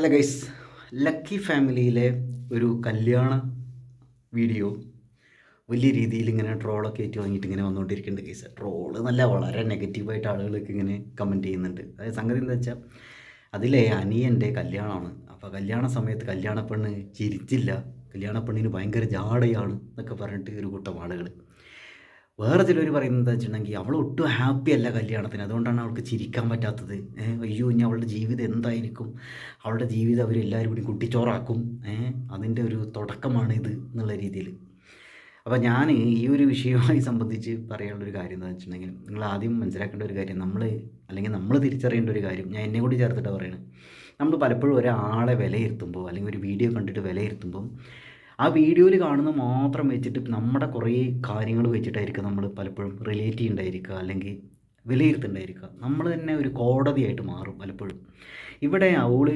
Hello guys lucky ഫാമിലിയിലെ ഒരു കല്യാണ വീഡിയോ വലിയ രീതിയിൽ ഇങ്ങനെ ട്രോളൊക്കെ ഏറ്റു വാങ്ങിയിട്ട് ഇങ്ങനെ വന്നുകൊണ്ടിരിക്കുന്നുണ്ട് ഗൈസ് ട്രോൾ നല്ല വളരെ നെഗറ്റീവായിട്ട് ആളുകളൊക്കെ ഇങ്ങനെ കമന്റ് ചെയ്യുന്നുണ്ട്. അതായത് സംഗതി എന്താ വെച്ചാൽ അതിലെ അനിയന്റെ കല്യാണമാണ്. അപ്പോൾ കല്യാണ സമയത്ത് കല്യാണ പെണ്ണ് ചിരിച്ചില്ല. കല്യാണ പെണ്ണിന് ഭയങ്കര ജാടയാണ് എന്നൊക്കെ പറഞ്ഞിട്ട് ഒരു കൂട്ടം ആളുകൾ വേറെ ചിലർ പറയുന്നത് എന്താ വെച്ചിട്ടുണ്ടെങ്കിൽ അവൾ ഒട്ടും ഹാപ്പി അല്ല കല്യാണത്തിന്. അതുകൊണ്ടാണ് അവൾക്ക് ചിരിക്കാൻ പറ്റാത്തത്. അയ്യോ ഇനി അവളുടെ ജീവിതം എന്തായിരിക്കും? അവളുടെ ജീവിതം അവരെല്ലാവരും കൂടി കുട്ടിച്ചോറാക്കും. അതിന്റെ ഒരു തുടക്കമാണ് ഇത് എന്നുള്ള രീതിയിൽ. അപ്പോൾ ഞാൻ ഈ ഒരു വിഷയവുമായി സംബന്ധിച്ച് പറയാനുള്ളൊരു കാര്യം എന്താണെന്ന് വെച്ചിട്ടുണ്ടെങ്കിൽ നിങ്ങൾ ആദ്യം മനസ്സിലാക്കേണ്ട ഒരു കാര്യം നമ്മൾ അല്ലെങ്കിൽ നമ്മൾ തിരിച്ചറിയേണ്ട ഒരു കാര്യം ഞാൻ എന്നെ കൂടി ചേർത്തിട്ടാണ് പറയുന്നത് നമ്മൾ പലപ്പോഴും ഒരാളെ വിലയിരുത്തുമ്പോൾ അല്ലെങ്കിൽ ഒരു വീഡിയോ കണ്ടിട്ട് വിലയിരുത്തുമ്പം ആ വീഡിയോയിൽ കാണുന്ന മാത്രം വെച്ചിട്ട് നമ്മുടെ കുറേ കാര്യങ്ങൾ വെച്ചിട്ടായിരിക്കും നമ്മൾ പലപ്പോഴും റിലേറ്റ് ചെയ്യുന്നുണ്ടായിരിക്കുക അല്ലെങ്കിൽ വിലയിരുത്തുന്നുണ്ടായിരിക്കുക നമ്മൾ തന്നെ ഒരു കോടതിയായിട്ട് മാറും പലപ്പോഴും. ഇവിടെ അവൾ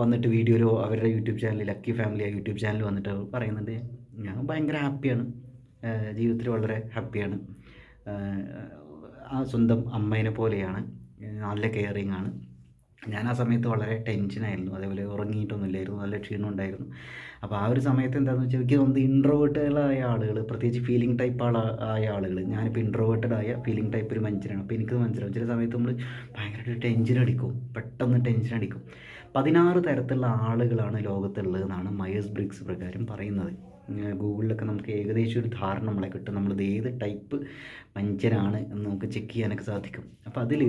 വന്നിട്ട് വീഡിയോയിലോ അവരുടെ യൂട്യൂബ് ചാനൽ ലക്കി ഫാമിലി ആ യൂട്യൂബ് ചാനൽ വന്നിട്ട് പറയുന്നുണ്ട് ഞാൻ ഭയങ്കര ഹാപ്പിയാണ് ജീവിതത്തിൽ വളരെ ഹാപ്പിയാണ് ആ സ്വന്തം അമ്മേനെ പോലെയാണ്. നല്ല കെയറിങ് ആണ്. ഞാൻ ആ സമയത്ത് വളരെ ടെൻഷനായിരുന്നു അതേപോലെ ഉറങ്ങിയിട്ടൊന്നുമില്ലായിരുന്നു. നല്ല ക്ഷീണം ഉണ്ടായിരുന്നു അപ്പോൾ ആ ഒരു സമയത്ത് എന്താണെന്ന് വെച്ചാൽ എനിക്ക് തോന്നുന്നത് ഇൻട്രോവേർട്ടുകളായ ആളുകൾ പ്രത്യേകിച്ച് ഫീലിംഗ് ടൈപ്പ് ആയ ആളുകൾ ഞാനിപ്പോൾ ഇൻട്രോവേർട്ടഡ് ആയ ഫീലിംഗ് ടൈപ്പ് ഒരു മനുഷ്യനാണ്. അപ്പോൾ എനിക്കത് മനസ്സിലാവും. ചില സമയത്ത് നമ്മൾ ഭയങ്കരമായിട്ട് ടെൻഷൻ അടിക്കും. പെട്ടെന്ന് ടെൻഷൻ അടിക്കും. പതിനാറ് തരത്തിലുള്ള ആളുകളാണ് ലോകത്തുള്ളതെന്നാണ് മയേഴ്സ് ബ്രിക്സ് പ്രകാരം പറയുന്നത്. ഗൂഗിളിലൊക്കെ നമുക്ക് ഏകദേശം ഒരു ധാരണ നമ്മളെ കിട്ടും. നമ്മളത് ഏത് ടൈപ്പ് മനുഷ്യനാണ് എന്ന് നമുക്ക് ചെക്ക് ചെയ്യാനൊക്കെ സാധിക്കും. അപ്പോൾ അതിൽ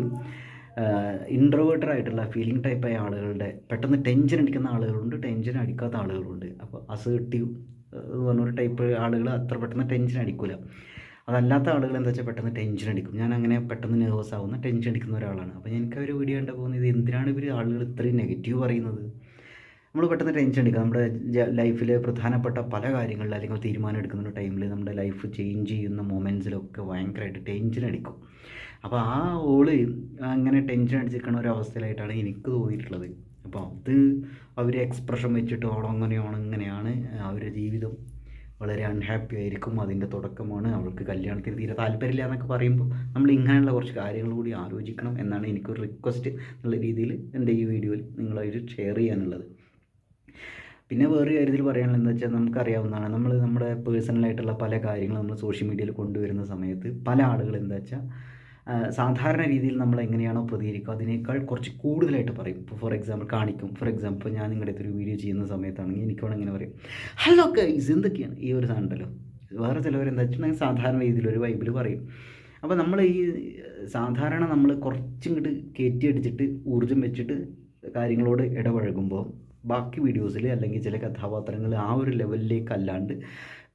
ഇൻട്രോവേർട്ടഡ് ആയിട്ടുള്ള ഫീലിംഗ് ടൈപ്പായ ആളുകളുടെ പെട്ടെന്ന് ടെൻഷൻ അടിക്കുന്ന ആളുകളുണ്ട് ടെൻഷൻ അടിക്കാത്ത ആളുകളുണ്ട്. അപ്പോൾ അസേർട്ടീവ് എന്ന് പറഞ്ഞൊരു ടൈപ്പ് ആളുകൾ അത്ര പെട്ടെന്ന് ടെൻഷൻ അടിക്കില്ല അതല്ലാത്ത ആളുകൾ എന്താ വെച്ചാൽ പെട്ടെന്ന് ടെൻഷൻ അടിക്കും. ഞാൻ അങ്ങനെ പെട്ടെന്ന് നെർവസ് ആവുന്ന ടെൻഷൻ അടിക്കുന്ന ഒരാളാണ്. അപ്പോൾ എനിക്ക് അവർ വീഡിയോ കണ്ട പോകുന്നത് എന്തിനാണ് ഇവർ ആളുകൾ ഇത്രയും നെഗറ്റീവ് പറയുന്നത്? നമ്മൾ പെട്ടെന്ന് ടെൻഷൻ അടിക്കുക നമ്മുടെ ലൈഫിൽ പ്രധാനപ്പെട്ട പല കാര്യങ്ങളിൽ അല്ലെങ്കിൽ തീരുമാനം എടുക്കുന്ന ടൈമിൽ നമ്മുടെ ലൈഫ് ചേഞ്ച് ചെയ്യുന്ന മൊമെന്റ്സിലൊക്കെ ഭയങ്കരമായിട്ട് ടെൻഷൻ അടിക്കും. അപ്പോൾ ആ ഓൾ അങ്ങനെ ടെൻഷൻ അടിച്ചിരിക്കുന്ന ഒരു അവസ്ഥയിലായിട്ടാണ് എനിക്ക് തോന്നിയിട്ടുള്ളത്. അപ്പോൾ അത് അവർ എക്സ്പ്രഷൻ വെച്ചിട്ട് ഓളങ്ങനെയാണ് ഇങ്ങനെയാണ് അവരുടെ ജീവിതം വളരെ അൺഹാപ്പി ആയിരിക്കും അതിന്റെ തുടക്കമാണ് അവൾക്ക് കല്യാണത്തിന് തീരെ താല്പര്യമില്ല എന്നൊക്കെ പറയുമ്പോൾ നമ്മൾ ഇങ്ങനെയുള്ള കുറച്ച് കാര്യങ്ങൾ കൂടി ആലോചിക്കണം എന്നാണ് എനിക്കൊരു റിക്വസ്റ്റ് എന്നുള്ള രീതിയിൽ എന്റെ ഈ വീഡിയോയിൽ നിങ്ങളായിട്ട് ഷെയർ ചെയ്യാനുള്ളത്. പിന്നെ വേറൊരു കാര്യത്തിൽ പറയാനുള്ളത് എന്താ വെച്ചാൽ നമുക്കറിയാവുന്നതാണ് നമ്മൾ നമ്മുടെ പേഴ്സണലായിട്ടുള്ള പല കാര്യങ്ങളും നമ്മൾ സോഷ്യൽ മീഡിയയിൽ കൊണ്ടുവരുന്ന സമയത്ത് പല ആളുകൾ എന്താ വെച്ചാൽ സാധാരണ രീതിയിൽ നമ്മൾ എങ്ങനെയാണോ പ്രതികരിക്കുക അതിനേക്കാൾ കുറച്ച് കൂടുതലായിട്ട് പറയും. ഇപ്പോൾ ഫോർ എക്സാമ്പിൾ കാണിക്കും. ഫോർ എക്സാമ്പിൾ ഞാൻ നിങ്ങളുടെ അടുത്തൊരു വീഡിയോ ചെയ്യുന്ന സമയത്താണെങ്കിൽ എനിക്ക് വേണം ഇങ്ങനെ പറയും. ഹലോ ഗൈസ് എന്തൊക്കെയാണ്? ഈ ഒരു സാധനം വേറെ ചിലവരെന്താ വെച്ചിട്ടുണ്ടെങ്കിൽ സാധാരണ രീതിയിൽ ഒരു വൈബിൽ പറയും. അപ്പോൾ നമ്മൾ ഈ സാധാരണ നമ്മൾ കുറച്ചിങ്ങോട്ട് കയറ്റി അടിച്ചിട്ട് ഊർജം വെച്ചിട്ട് കാര്യങ്ങളോട് ഇടപഴകുമ്പോൾ ബാക്കി വീഡിയോസിൽ അല്ലെങ്കിൽ ചില കഥാപാത്രങ്ങൾ ആ ഒരു ലെവലിലേക്ക് അല്ലാണ്ട്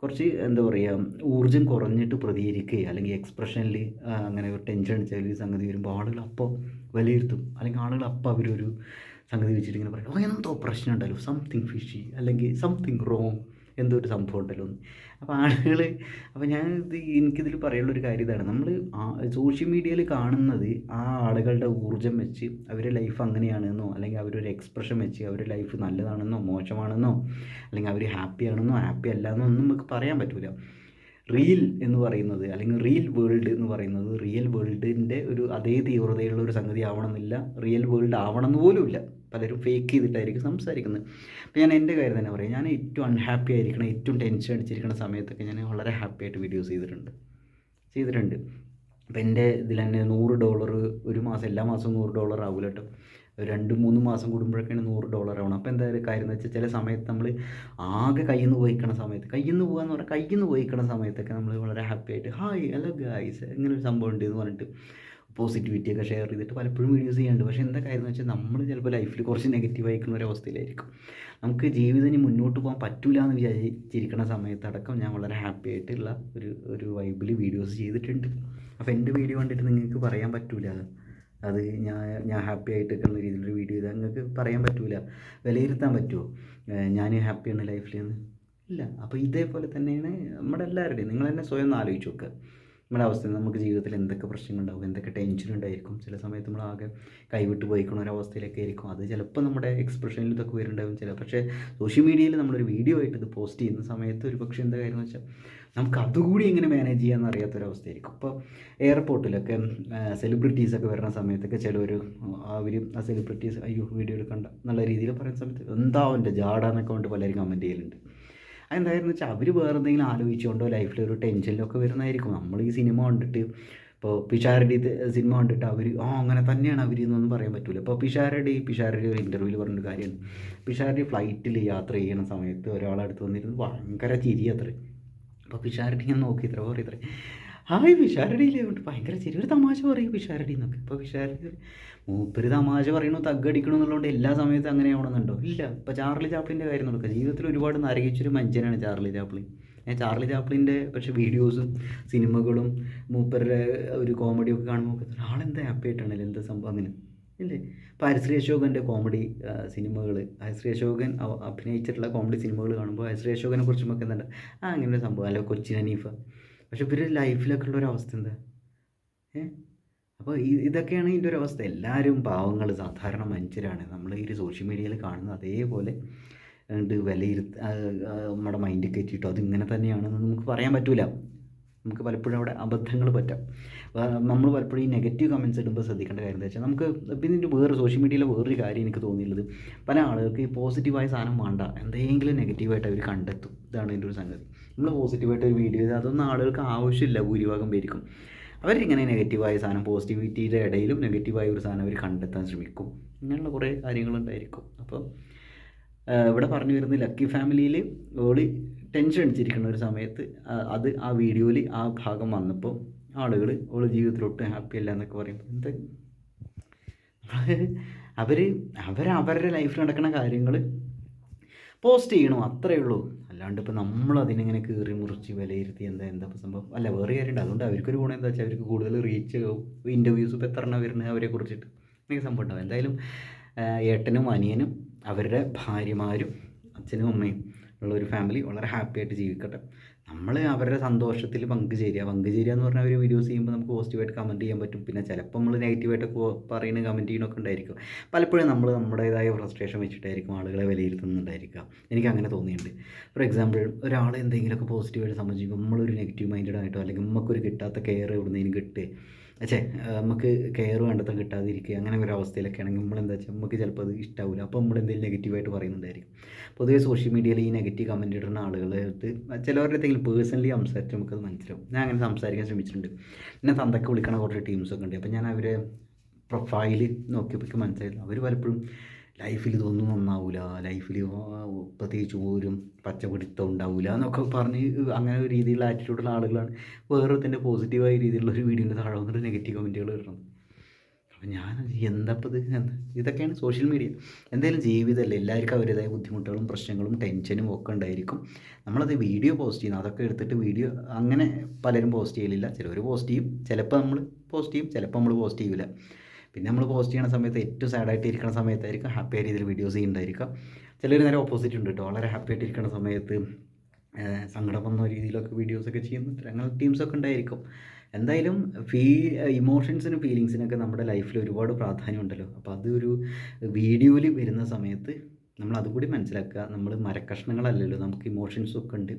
കുറച്ച് എന്താ പറയുക ഊർജം കുറഞ്ഞിട്ട് പ്രതികരിക്കുക അല്ലെങ്കിൽ എക്സ്പ്രഷനിൽ അങ്ങനെ ഒരു ടെൻഷൻ അടിച്ചാൽ ഒരു സംഗതി വരുമ്പോൾ ആളുകൾ അപ്പോൾ വിലയിരുത്തും. അല്ലെങ്കിൽ ആളുകൾ അപ്പോൾ അവരൊരു സംഗതി വെച്ചിട്ട് ഇങ്ങനെ പറയും. ഓ എന്തോ പ്രശ്നം ഉണ്ടല്ലോ സംതിങ് ഫിഷി അല്ലെങ്കിൽ സംതിങ് റോങ് എന്തോ ഒരു സംഭവം ഉണ്ടല്ലോ അപ്പോൾ ആളുകൾ അപ്പോൾ ഞാൻ ഇത് എനിക്കിതിൽ പറയാനുള്ളൊരു കാര്യം ഇതാണ്. നമ്മൾ സോഷ്യൽ മീഡിയയിൽ കാണുന്നത് ആ ആളുകളുടെ ഊർജം വെച്ച് അവരുടെ ലൈഫ് അങ്ങനെയാണെന്നോ അല്ലെങ്കിൽ അവരൊരു എക്സ്പ്രഷൻ വെച്ച് അവരുടെ ലൈഫ് നല്ലതാണെന്നോ മോശമാണെന്നോ അല്ലെങ്കിൽ അവർ ഹാപ്പി ആണെന്നോ ഹാപ്പി അല്ല എന്നോ ഒന്നും നമുക്ക് പറയാൻ പറ്റില്ല റീൽ എന്ന് പറയുന്നത് അല്ലെങ്കിൽ റിയൽ വേൾഡ് എന്ന് പറയുന്നത് റിയൽ വേൾഡിന്റെ ഒരു അതേ തീവ്രതയുള്ള ഒരു സംഗതി ആവണമെന്നില്ല. റിയൽ വേൾഡ് ആവണമെന്ന് പോലുമില്ല. പലരും ഫേക്ക് ചെയ്തിട്ടായിരിക്കും സംസാരിക്കുന്നത്. അപ്പോൾ ഞാൻ എന്റെ കാര്യം തന്നെ പറയും. ഞാൻ ഏറ്റവും അൺഹാപ്പി ആയിരിക്കണം ഏറ്റവും ടെൻഷൻ അടിച്ചിരിക്കുന്ന സമയത്തൊക്കെ ഞാൻ വളരെ ഹാപ്പി ആയിട്ട് വീഡിയോസ് ചെയ്തിട്ടുണ്ട്. ചെയ്തിട്ടുണ്ട്. അപ്പോൾ എന്റെ ഇതിൽ തന്നെ നൂറ് ഡോളർ ഒരു മാസം എല്ലാ മാസവും നൂറ് ഡോളർ ആവില്ല കേട്ടോ. രണ്ട് മൂന്ന് മാസം കൂടുമ്പോഴൊക്കെയാണ് നൂറ് ഡോളർ ആവണം. അപ്പോൾ എന്തായാലും കാര്യം എന്ന് വെച്ചാൽ ചില സമയത്ത് നമ്മൾ ആകെ കയ്യിൽ നിന്ന് പോയിക്കണ സമയത്ത് കയ്യിൽ നിന്ന് പോകാന്ന് പറഞ്ഞാൽ കയ്യിൽ നിന്ന് പോയിക്കണ സമയത്തൊക്കെ നമ്മൾ വളരെ ഹാപ്പി ആയിട്ട് ഹായ് ഹലോ ഗായ്സ് ഇങ്ങനെ ഒരു സംഭവം ഉണ്ട് എന്ന് പറഞ്ഞിട്ട് പോസിറ്റിവിറ്റി ഒക്കെ ഷെയർ ചെയ്തിട്ട് പലപ്പോഴും വീഡിയോസ് ചെയ്യാറുണ്ട്. പക്ഷേ എന്താ കാര്യം എന്ന് വെച്ചാൽ നമ്മൾ ചിലപ്പോൾ ലൈഫിൽ കുറച്ച് നെഗറ്റീവ് ആയിരിക്കുന്ന ഒരു അവസ്ഥയിലായിരിക്കും. നമുക്ക് ജീവിതം മുന്നോട്ട് പോകാൻ പറ്റില്ല എന്ന് വിചാരിച്ചിരിക്കുന്ന സമയത്തടക്കം ഞാൻ വളരെ ഹാപ്പി ആയിട്ടുള്ള ഒരു ഒരു വൈബിൽ വീഡിയോസ് ചെയ്തിട്ടുണ്ട്. അപ്പോൾ എന്റെ വീഡിയോ കണ്ടിട്ട് നിങ്ങൾക്ക് പറയാൻ പറ്റില്ല അത് ഞാൻ ഞാൻ ഹാപ്പി ആയിട്ട് നിൽക്കുന്ന രീതിയിലൊരു വീഡിയോ ചെയ്താൽ നിങ്ങൾക്ക് പറയാൻ പറ്റില്ല വിലയിരുത്താൻ പറ്റുമോ ഞാൻ ഹാപ്പിയാണ് ലൈഫിൽ എന്ന്? ഇല്ല. അപ്പോൾ ഇതേപോലെ തന്നെയാണ് നമ്മുടെ എല്ലാവരുടെയും. നിങ്ങൾ തന്നെ സ്വയം ഒന്ന് ആലോചിച്ച് നോക്കുക നമ്മുടെ അവസ്ഥ നമുക്ക് ജീവിതത്തിൽ എന്തൊക്കെ പ്രശ്നങ്ങളുണ്ടാവും എന്തൊക്കെ ടെൻഷൻ ഉണ്ടായിരിക്കും. ചില സമയത്ത് നമ്മൾ ആകെ കൈവിട്ട് പോയിക്കുന്ന ഒരു അവസ്ഥയിലൊക്കെ ആയിരിക്കും. അത് ചിലപ്പോൾ നമ്മുടെ എക്സ്പ്രഷനിൽ ഇതൊക്കെ വരുന്നുണ്ടാവും ചില പക്ഷേ സോഷ്യൽ മീഡിയയിൽ നമ്മളൊരു വീഡിയോ ആയിട്ട് ഇത് പോസ്റ്റ് ചെയ്യുന്ന സമയത്ത് ഒരു പക്ഷേ എന്താ കാര്യം വെച്ചാൽ നമുക്ക് അതുകൂടി എങ്ങനെ മാനേജ് ചെയ്യാമെന്ന് അറിയാത്തൊരവസ്ഥയായിരിക്കും ഇപ്പോൾ എയർപോർട്ടിലൊക്കെ സെലിബ്രിറ്റീസൊക്കെ വരുന്ന സമയത്തൊക്കെ ചിലവർ അവർ ആ സെലിബ്രിറ്റീസ് അയ്യോ വീഡിയോ എടുക്കണ്ട എന്നുള്ള രീതിയിൽ പറയുന്ന സമയത്ത് എന്താ അവന്റെ ജാടാന്നൊക്കെ കൊണ്ട് പലരും കമന്റ് ചെയ്യലുണ്ട്. അതെന്തായിരുന്നു വെച്ചാൽ അവർ വേറെ എന്തെങ്കിലും ആലോചിച്ചുകൊണ്ടോ ലൈഫിൽ ഒരു ടെൻഷനിലൊക്കെ വരുന്നതായിരിക്കും. നമ്മൾ ഈ സിനിമ കണ്ടിട്ട് ഇപ്പോൾ പിഷാരടി സിനിമ കണ്ടിട്ട് അവർ ആ അങ്ങനെ തന്നെയാണ് അവർ എന്നൊന്നും പറയാൻ പറ്റില്ല ഇപ്പോൾ പിഷാരടി പിഷാരടി ഒരു ഇന്റർവ്യൂവിൽ പറഞ്ഞൊരു കാര്യമാണ് പിഷാരടി ഫ്ലൈറ്റിൽ യാത്ര ചെയ്യുന്ന സമയത്ത് ഒരാളടുത്ത് വന്നിരുന്നു. ഭയങ്കര ചിരി അത്ര. അപ്പോൾ പിഷാരടി ഞാൻ നോക്കി ഇത്ര പറയും ഇത്ര. ഹായ് പിഷാരടിയില്ലേ കൊണ്ട് ഭയങ്കര ചെറിയൊരു തമാശ പറയും വിഷാരടി എന്നൊക്കെ. ഇപ്പോൾ വിഷാരടി മൂപ്പര് തമാശ പറയണോ തగ్గടിക്കണു എന്നുള്ളതുകൊണ്ട് എല്ലാ സമയത്തും അങ്ങനെ ആവണമെന്നുണ്ടോ ഇല്ല. ഇപ്പോൾ ചാർലി ചാപ്ലിന്റെ കാര്യം നോക്കുക ജീവിതത്തിൽ ഒരുപാട് നരകിച്ചൊരു മനുഷ്യനാണ് ചാർലി ചാപ്ലിൻ. ഞാൻ ചാർലി ചാപ്ലിന്റെ പക്ഷേ വീഡിയോസും സിനിമകളും മൂപ്പരുടെ ഒരു കോമഡിയൊക്കെ കാണുമ്പോൾ ഒരാളെന്താ ഹാപ്പി ആയിട്ടാണല്ലോ? എന്താ സംഭവം അങ്ങനെ? ഇല്ലേ? ഇപ്പോൾ ഹരിശ്രീ അശോകന്റെ കോമഡി സിനിമകൾ ഹരിശ്രീ അശോകൻ അഭിനയിച്ചിട്ടുള്ള കോമഡി സിനിമകൾ കാണുമ്പോൾ ഹരിശ്രീ അശോകനെ കുറിച്ച് നമുക്ക് എന്താ ആ അങ്ങനെ ഒരു സംഭവം. അല്ല കൊച്ചിൻ ഹനീഫ. പക്ഷെ ഇവർ ലൈഫിലൊക്കെ ഉള്ള ഒരു അവസ്ഥ എന്താ? ഏ? അപ്പോൾ ഇതൊക്കെയാണ് ഇതിന്റെ ഒരു അവസ്ഥ. എല്ലാവരും പാവങ്ങൾ സാധാരണ മനുഷ്യരാണ്. നമ്മൾ ഈ ഒരു സോഷ്യൽ മീഡിയയിൽ കാണുന്നത് അതേപോലെ ഉണ്ട് വിലയിരുത്ത നമ്മുടെ മൈൻഡിൽ കയറ്റിയിട്ടോ അതിങ്ങനെ തന്നെയാണെന്ന് നമുക്ക് പറയാൻ പറ്റില്ല നമുക്ക് പലപ്പോഴും അവിടെ അബദ്ധങ്ങൾ പറ്റാം. നമ്മൾ പലപ്പോഴും ഈ നെഗറ്റീവ് കമന്റ്സ് ഇടുമ്പോൾ ശ്രദ്ധിക്കേണ്ട കാര്യം എന്താ വെച്ചാൽ നമുക്ക് പിന്നെ ഇതിന്റെ വേറെ സോഷ്യൽ മീഡിയയിലെ വേറൊരു കാര്യം എനിക്ക് തോന്നിയുള്ളത്. പല ആളുകൾക്ക് ഈ പോസിറ്റീവായ സാധനം വേണ്ട എന്തെങ്കിലും നെഗറ്റീവായിട്ട് അവർ കണ്ടെത്തും. ഇതാണ് എന്റെ ഒരു സംഗതി. നമ്മൾ പോസിറ്റീവായിട്ട് ഒരു വീഡിയോ ചെയ്താൽ അതൊന്നും ആളുകൾക്ക് ആവശ്യമില്ല ഭൂരിഭാഗം പേർക്കും. അവരിങ്ങനെ നെഗറ്റീവായ സാധനം പോസിറ്റിവിറ്റിയുടെ ഇടയിലും നെഗറ്റീവായ ഒരു സാധനം അവർ കണ്ടെത്താൻ ശ്രമിക്കും. ഇങ്ങനെയുള്ള കുറേ കാര്യങ്ങളുണ്ടായിരിക്കും. അപ്പം ഇവിടെ പറഞ്ഞു വരുന്ന ലക്കി ഫാമിലിയിൽ ഓളി ടെൻഷൻ അടിച്ചിരിക്കുന്ന ഒരു സമയത്ത് അത് ആ വീഡിയോയിൽ ആ ഭാഗം വന്നപ്പോൾ ആളുകൾ അവൾ ജീവിതത്തിൽ ഹാപ്പി അല്ല എന്നൊക്കെ പറയുമ്പോൾ എന്താ? അവർ അവരവരുടെ ലൈഫിൽ നടക്കുന്ന കാര്യങ്ങൾ പോസ്റ്റ് ചെയ്യണോ അത്രയേ ഉള്ളൂ. അല്ലാണ്ട് ഇപ്പോൾ നമ്മൾ അതിനിങ്ങനെ കീറി മുറിച്ച് വിലയിരുത്തി എന്താ എന്താ സംഭവം? അല്ല വേറെ കാര്യമുണ്ട്. അതുകൊണ്ട് അവർക്കൊരു ഗുണം എന്താ വെച്ചാൽ അവർക്ക് കൂടുതൽ റീച്ച് ഇന്റർവ്യൂസ് ഇപ്പോൾ എത്ര എണ്ണം വരുന്നത് അവരെ കുറിച്ചിട്ട്. ഇങ്ങനെ സംഭവം ഉണ്ടാവും. എന്തായാലും ഏട്ടനും അനിയനും അവരുടെ ഭാര്യമാരും അച്ഛനും അമ്മയും ഉള്ള ഒരു ഫാമിലി വളരെ ഹാപ്പി ആയിട്ട് ജീവിക്കട്ടെ. നമ്മൾ അവരുടെ സന്തോഷത്തിൽ പങ്കുചേരുക പങ്കുചേരുക എന്ന് പറഞ്ഞാൽ അവർ വീഡിയോസ് ചെയ്യുമ്പോൾ നമുക്ക് പോസിറ്റീവായിട്ട് കമന്റ് ചെയ്യാൻ പറ്റും. പിന്നെ ചിലപ്പോൾ നമ്മൾ നെഗറ്റീവായിട്ട് പറയുന്ന കമന്റ് ചെയ്യണമൊക്കെ ഉണ്ടായിരിക്കും. പലപ്പോഴും നമ്മൾ നമ്മുടേതായ ഫ്രസ്ട്രേഷൻ വെച്ചിട്ടായിരിക്കും ആളുകളെ വിലയിരുത്തുന്നുണ്ടായിരിക്കുക. എനിക്ക് അങ്ങനെ തോന്നിയിട്ടുണ്ട്. ഫോർ എക്സാമ്പിൾ ഒരാൾ എന്തെങ്കിലുമൊക്കെ പോസിറ്റീവായിട്ട് സംബന്ധിക്കുമ്പോൾ നമ്മളൊരു നെഗറ്റീവ് മൈൻഡഡ് ആയിട്ടോ അല്ലെങ്കിൽ നമുക്കൊരു കിട്ടാത്ത കെയർ ഇവിടുന്ന് കിട്ടുക അച്ഛേ നമുക്ക് കെയർ വേണ്ടത്ര കിട്ടാതിരിക്കുക അങ്ങനെ ഒരു അവസ്ഥയിലൊക്കെ ആണെങ്കിൽ നമ്മൾ എന്താ വെച്ചാൽ നമുക്ക് ചിലപ്പോൾ അത് ഇഷ്ടാവില്ല അപ്പോൾ നമ്മൾ എന്തെങ്കിലും നെഗറ്റീവായിട്ട് പറയുന്നുണ്ടായിരിക്കും. പൊതുവേ സോഷ്യൽ മീഡിയയിൽ ഈ നെഗറ്റീവ് കമന്റ് ഇടുന്ന ആളുകളായിട്ട് ചിലവരുടെ എന്തെങ്കിലും പേഴ്സണലി സംസാരിച്ച് നമുക്കത് മനസ്സിലാവും. ഞാൻ അങ്ങനെ സംസാരിക്കാൻ ശ്രമിച്ചിട്ടുണ്ട്. പിന്നെ തന്തൊക്കെ വിളിക്കണ കുറച്ച് ടീംസൊക്കെ ഉണ്ട്. അപ്പോൾ ഞാൻ അവരെ പ്രൊഫൈൽ നോക്കിയപ്പോൾ മനസ്സിലായി അവർ പലപ്പോഴും ലൈഫിൽ ഇതൊന്നും നന്നാവില്ല ലൈഫിൽ പ്രത്യേകിച്ച് ഒരു പച്ചപിടുത്തം ഉണ്ടാവില്ല എന്നൊക്കെ പറഞ്ഞ് അങ്ങനെ ഒരു രീതിയിലുള്ള ആറ്റിറ്റ്യൂഡുള്ള ആളുകളാണ്. വേറൊരുത്തിന്റെ പോസിറ്റീവായ രീതിയിലുള്ള ഒരു വീഡിയോന്റെ താഴെ വന്നിട്ട് നെഗറ്റീവ് കമന്റുകൾ ഇടണം അപ്പം ഞാൻ എന്തപ്പോൾ ഇത് എന്താ? ഇതൊക്കെയാണ് സോഷ്യൽ മീഡിയ എന്തായാലും ജീവിതമല്ലേ എല്ലാവർക്കും അവരുടേതായ ബുദ്ധിമുട്ടുകളും പ്രശ്നങ്ങളും ടെൻഷനും ഒക്കെ ഉണ്ടായിരിക്കും. നമ്മളത് വീഡിയോ പോസ്റ്റ് ചെയ്യുന്നു. അതൊക്കെ എടുത്തിട്ട് വീഡിയോ അങ്ങനെ പലരും പോസ്റ്റ് ചെയ്യലില്ല. ചിലവർ പോസ്റ്റ് ചെയ്യും. ചിലപ്പോൾ നമ്മൾ പോസ്റ്റ് ചെയ്യും. ചിലപ്പോൾ നമ്മൾ പോസ്റ്റ് ചെയ്യില്ല പിന്നെ നമ്മൾ പോസ്റ്റ് ചെയ്യുന്ന സമയത്ത് ഏറ്റവും സാഡായിട്ട് ഇരിക്കുന്ന സമയത്തായിരിക്കും ഹാപ്പി ആയ രീതിയിൽ വീഡിയോസ് ചെയ്യുന്നുണ്ടായിരിക്കാം ചിലർ നേരെ ഓപ്പോസിറ്റ് ഉണ്ട് കേട്ടോ വളരെ ഹാപ്പി ആയിട്ട് ഇരിക്കുന്ന സമയത്ത് സങ്കടം വന്ന രീതിയിലൊക്കെ വീഡിയോസൊക്കെ ചെയ്യുന്നുണ്ട് അങ്ങനെ ടീംസൊക്കെ ഉണ്ടായിരിക്കും. എന്തായാലും ഫീ ഇമോഷൻസിനും ഫീലിങ്സിനൊക്കെ നമ്മുടെ ലൈഫിൽ ഒരുപാട് പ്രാധാന്യം ഉണ്ടല്ലോ. അപ്പോൾ അതൊരു വീഡിയോയിൽ വരുന്ന സമയത്ത് നമ്മൾ അതുകൂടി മനസ്സിലാക്കുക. നമ്മൾ മരക്കഷ്ണങ്ങളല്ലല്ലോ. നമുക്ക് ഇമോഷൻസും ഒക്കെ ഉണ്ട്.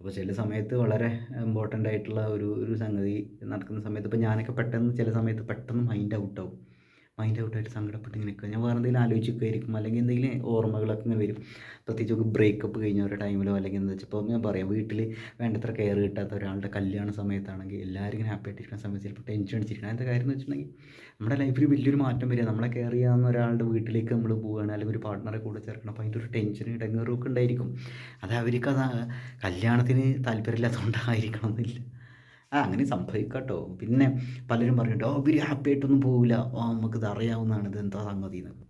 അപ്പോൾ ചില സമയത്ത് വളരെ ഇമ്പോർട്ടന്റ് ആയിട്ടുള്ള ഒരു ഒരു സംഗതി നടക്കുന്ന സമയത്ത് ഇപ്പോൾ ഞാനൊക്കെ പെട്ടെന്ന് ചില സമയത്ത് പെട്ടെന്ന് മൈൻഡ് ഔട്ടാവും മൈൻഡ് ഔട്ടായിട്ട് സങ്കടപ്പെട്ട് ഇങ്ങനെ നിൽക്കുക. ഞാൻ വേറെ എന്തെങ്കിലും ആലോചിക്കുകയായിരിക്കും അല്ലെങ്കിൽ എന്തെങ്കിലും ഓർമ്മകളൊക്കെ ഇങ്ങനെ വരും. പ്രത്യേകിച്ച് ബ്രേക്കപ്പ് കഴിഞ്ഞ ഒരു ടൈമിലോ അല്ലെങ്കിൽ എന്താ വെച്ചാൽ ഇപ്പോൾ ഞാൻ പറയാം വീട്ടിൽ വേണ്ടത്ര കെയർ കിട്ടാത്ത ഒരാളുടെ കല്യാണ സമയത്താണെങ്കിൽ എല്ലാവരും ഇങ്ങനെ ഹാപ്പി ആയിട്ടിരിക്കുന്ന സമയത്ത് ചിലപ്പോൾ ടെൻഷൻ അടിച്ചിരിക്കണം. അതിന്റെ കാര്യം എന്ന് വെച്ചിട്ടുണ്ടെങ്കിൽ നമ്മുടെ ലൈഫിൽ വലിയൊരു മാറ്റം വരിക. നമ്മളെ കെയർ ചെയ്യാവുന്ന ഒരാളുടെ വീട്ടിലേക്ക് നമ്മൾ പോവുകയാണ്. അല്ലെങ്കിൽ ഒരു പാർട്ട്ണറെ കൂടെ ചേർക്കണം. അപ്പോൾ അതിന്റെ ഒരു ടെൻഷൻ ഇടങ്ങേറും ഒക്കെ ഉണ്ടായിരിക്കും. അത് അവർക്ക് അത് കല്യാണത്തിന് താല്പര്യമില്ലാത്തതുകൊണ്ടായിരിക്കണം എന്നില്ല. ആ അങ്ങനെ സംഭവിക്കാട്ടോ. പിന്നെ പലരും പറയുന്നുണ്ട് ഓ ഇവർ ഹാപ്പി ആയിട്ടൊന്നും പോകില്ല ഓ ഇത് അറിയാവുന്നതാണ് ഇത് എന്താ സംഗതി എന്ന്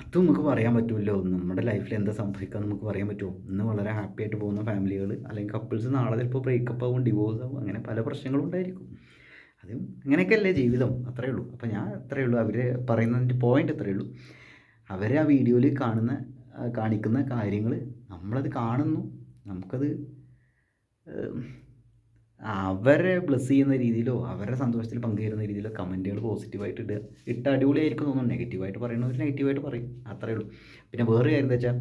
അതും നമുക്ക് പറയാൻ പറ്റുമല്ലോ നമ്മുടെ ലൈഫിൽ എന്താ സംഭവിക്കുക നമുക്ക് പറയാൻ പറ്റുമോ? ഇന്ന് വളരെ ഹാപ്പി ആയിട്ട് പോകുന്ന ഫാമിലികൾ അല്ലെങ്കിൽ കപ്പിൾസ് നാളെ ചിലപ്പോൾ ബ്രേക്കപ്പ് ആകും ഡിവോഴ്സ് ആകും അങ്ങനെ പല പ്രശ്നങ്ങളും ഉണ്ടായിരിക്കും. അതും അങ്ങനെയൊക്കെയല്ലേ ജീവിതം. അത്രയേ ഉള്ളൂ. അപ്പോൾ ഞാൻ അത്രയേ ഉള്ളൂ. അവർ പറയുന്നതിന്റെ പോയിന്റ് അത്രയേ ഉള്ളൂ. അവർ ആ വീഡിയോയിൽ കാണുന്ന കാണിക്കുന്ന കാര്യങ്ങൾ നമ്മളത് കാണുന്നു. നമുക്കത് അവരെ ബ്ലസ് ചെയ്യുന്ന രീതിയിലോ അവരുടെ സന്തോഷത്തിൽ പങ്കുചേരുന്ന രീതിയിലോ കമന്റുകൾ പോസിറ്റീവായിട്ട് ഇടുക. ഇട്ട അടിപൊളിയായിരിക്കും തോന്നുന്നു. നെഗറ്റീവായിട്ട് പറയുന്നവർ നെഗറ്റീവായിട്ട് പറയും. അത്രയേ ഉള്ളൂ. പിന്നെ വേറെ കാര്യം എന്താ വെച്ചാൽ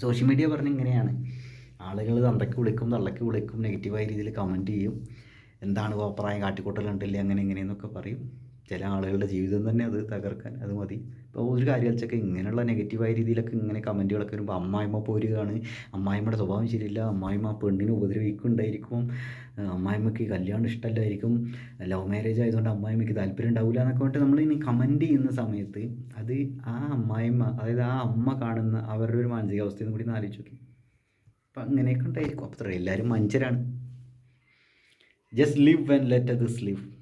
സോഷ്യൽ മീഡിയ പറഞ്ഞ ഇങ്ങനെയാണ്. ആളുകൾ തന്തയ്ക്ക് വിളിക്കും തള്ളയ്ക്ക് വിളിക്കും നെഗറ്റീവായ രീതിയിൽ കമന്റ് ചെയ്യും. എന്താണ് അഭിപ്രായം? കാട്ടിക്കൂട്ടലുണ്ടല്ലേ? അങ്ങനെ ഇങ്ങനെയെന്നൊക്കെ പറയും. ചില ആളുകളുടെ ജീവിതം തന്നെ അത് തകർക്കാൻ അത് മതി. ഇപ്പോൾ ഒരു കാര്യം വെച്ചൊക്കെ ഇങ്ങനെയുള്ള നെഗറ്റീവായ രീതിയിലൊക്കെ ഇങ്ങനെ കമന്റുകളൊക്കെ വരുമ്പോൾ അമ്മായിമ്മ പോരുകയാണ്. അമ്മായിമ്മയുടെ സ്വഭാവം ശരിയില്ല. അമ്മായിമ്മ പെണ്ണിനെ ഉപദ്രവിക്കുന്നുണ്ടായിരിക്കും. അമ്മായിമ്മക്ക് കല്യാണം ഇഷ്ടമല്ലായിരിക്കും. ലവ് മാരേജ് ആയതുകൊണ്ട് അമ്മായിമ്മക്ക് താല്പര്യം ഉണ്ടാവില്ല എന്നൊക്കെ പറഞ്ഞിട്ട് നമ്മൾ ഇനി കമന്റ് ചെയ്യുന്ന സമയത്ത് അത് ആ അമ്മായിമ്മ അതായത് ആ അമ്മ കാണുന്ന അവരുടെ ഒരു മാനസികാവസ്ഥയും കൂടി ഒന്ന് ആലോചിച്ച് നോക്കി. അപ്പം അങ്ങനെയൊക്കെ ഉണ്ടായിരിക്കും. അപ്പോൾ എല്ലാവരും മനുഷ്യരാണ്. ജസ്റ്റ് ലിവ് ആൻഡ് ലെറ്റ് അത് സ്ലിവ്